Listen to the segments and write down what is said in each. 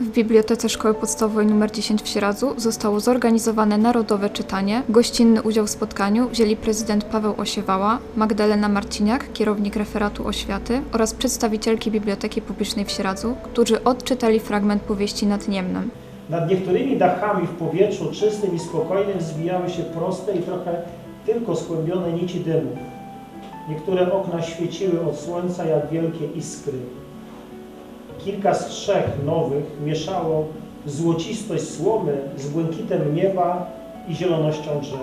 W Bibliotece Szkoły Podstawowej nr 10 w Sieradzu zostało zorganizowane narodowe czytanie. Gościnny udział w spotkaniu wzięli prezydent Paweł Osiewała, Magdalena Marciniak, kierownik referatu oświaty oraz przedstawicielki Biblioteki Publicznej w Sieradzu, którzy odczytali fragment powieści nad Niemnem. Nad niektórymi dachami w powietrzu czystym i spokojnym zwijały się proste i trochę tylko skłębione nici dymu. Niektóre okna świeciły od słońca jak wielkie iskry. Kilka strzech nowych mieszało złocistość słomy z błękitem nieba i zielonością drzew.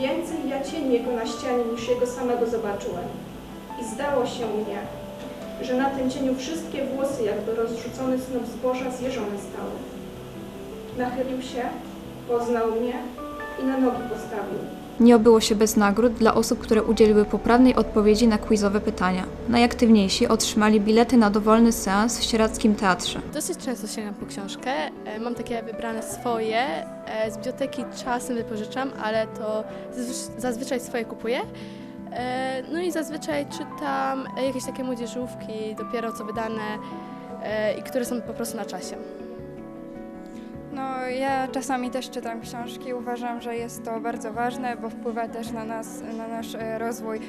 Więcej ja cień jego na ścianie niż jego samego zobaczyłem. I zdało się mnie, że na tym cieniu wszystkie włosy jakby rozrzucony snop zboża zjeżone stały. Nachylił się, poznał mnie i na nogi postawił. Nie obyło się bez nagród dla osób, które udzieliły poprawnej odpowiedzi na quizowe pytania. Najaktywniejsi otrzymali bilety na dowolny seans w Sieradzkim Teatrze. Dosyć często sięgam po książkę. E, Mam takie wybrane swoje. E, Z biblioteki czasem wypożyczam, ale to zazwy- zazwyczaj swoje kupuję. E, No i zazwyczaj czytam jakieś takie młodzieżówki, dopiero co wydane i które są po prostu na czasie. No, ja czasami też czytam książki. Uważam, że jest to bardzo ważne, bo wpływa też na nas, na nasz e, rozwój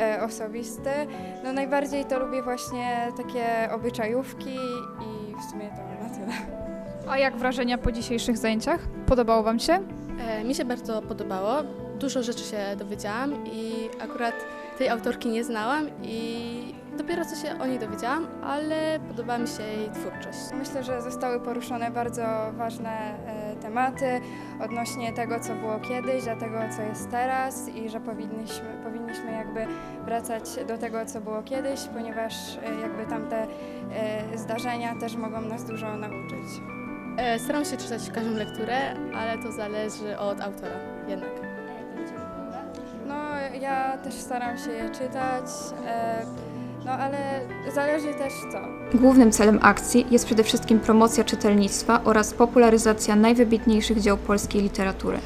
e, osobisty. No, najbardziej to lubię właśnie takie obyczajówki i w sumie to na tyle. A jak wrażenia po dzisiejszych zajęciach? Podobało Wam się? E, Mi się bardzo podobało. Dużo rzeczy się dowiedziałam i akurat tej autorki nie znałam i dopiero co się o niej dowiedziałam, ale podoba mi się jej twórczość. Myślę, że zostały poruszone bardzo ważne e, tematy odnośnie tego, co było kiedyś, do tego, co jest teraz i że powinniśmy, powinniśmy jakby wracać do tego, co było kiedyś, ponieważ e, jakby tamte e, zdarzenia też mogą nas dużo nauczyć. Staram się czytać każdą lekturę, ale to zależy od autora jednak. Ja też staram się je czytać, e, no ale zależy też co. Głównym celem akcji jest przede wszystkim promocja czytelnictwa oraz popularyzacja najwybitniejszych dzieł polskiej literatury.